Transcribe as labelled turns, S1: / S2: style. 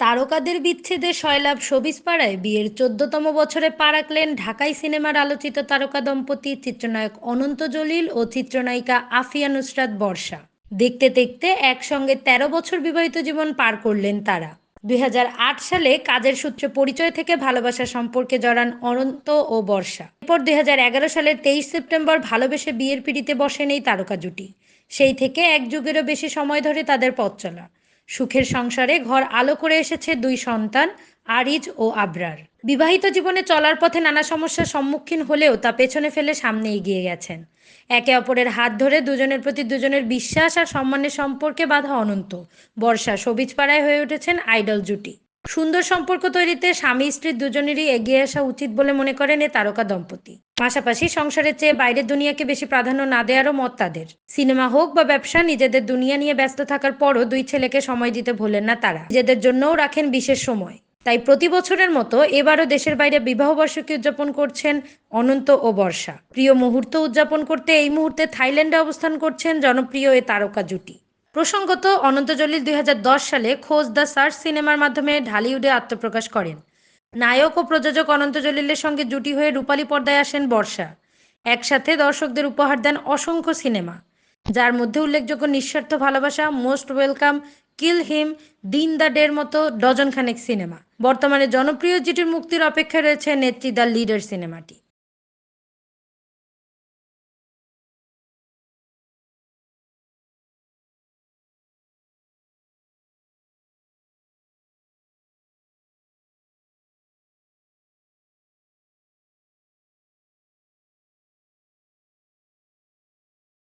S1: তারকাদের বিচ্ছেদে সয়লাভ সবিজপাড়ায় বিয়ের চোদ্দতম বছরে পা রাখলেন ঢাকাই সিনেমার আলোচিত তারকা দম্পতি চিত্রনায়ক অনন্ত জলিল ও চিত্রনায়িকা আফিয়া নুসরাত বর্ষা। দেখতে দেখতে একসঙ্গে ১৩ বছর বিবাহিত জীবন পার করলেন তারা। দুই হাজার আট সালে কাজের সূত্রে পরিচয় থেকে ভালোবাসা সম্পর্কে জড়ান অনন্ত ও বর্ষা। এরপর দুই হাজার এগারো সালের তেইশ সেপ্টেম্বর ভালোবেসে বিয়ের পিড়িতে বসেন এই তারকা জুটি। সেই থেকে এক যুগেরও বেশি সময় ধরে তাদের পথ চলা। সুখের সংসারে ঘর আলো করে এসেছে দুই সন্তান, আরিজ ও আবরার। বিবাহিত জীবনে চলার পথে নানা সমস্যার সম্মুখীন হলেও তা পেছনে ফেলে সামনে এগিয়ে গেছেন। একে অপরের হাত ধরে দুজনের প্রতি দুজনের বিশ্বাস আর সম্মানের সম্পর্কে বাধা অনন্ত। বর্ষা সবিজ পাড়ায় হয়ে উঠেছেন আইডল জুটি। সুন্দর সম্পর্ক তৈরিতে স্বামী স্ত্রী দুজনেরই এগিয়ে আসা উচিত বলে মনে করেন এ তারকা দম্পতি। পাশাপাশি সংসারের চেয়ে বাইরের দুনিয়াকে বেশি প্রাধান্য না দেওয়ারও মত তাদের। সিনেমা হোক বা ব্যবসা, নিজেদের দুনিয়া নিয়ে ব্যস্ত থাকার পরও দুই ছেলেকে সময় দিতে ভোলেন না তারা। নিজেদের জন্যও রাখেন বিশেষ সময়। তাই প্রতি বছরের মতো এবারও দেশের বাইরে বিবাহবর্ষকে উদযাপন করছেন অনন্ত ও বর্ষা। প্রিয় মুহূর্ত উদযাপন করতে এই মুহূর্তে থাইল্যান্ডে অবস্থান করছেন জনপ্রিয় এ তারকা জুটি। প্রসঙ্গত অনন্ত জলিল দুই হাজার দশ সালে খোঁজ দ্য সার্চ সিনেমার মাধ্যমে ঢালিউডে আত্মপ্রকাশ করেন। নায়ক ও প্রযোজক অনন্ত জলিলের সঙ্গে জুটি হয়ে রূপালী পর্দায় আসেন বর্ষা। একসাথে দর্শকদের উপহার দেন অসংখ্য সিনেমা। যার মধ্যে উল্লেখযোগ্য নিঃস্বার্থ ভালোবাসা, মোস্ট ওয়েলকাম, কিল হিম, দিন দ্য ডের মতো ডজন খানেক সিনেমা। বর্তমানে জনপ্রিয় জিটির মুক্তির অপেক্ষায় রয়েছে নেত্রী দ্য লিডার সিনেমাটি।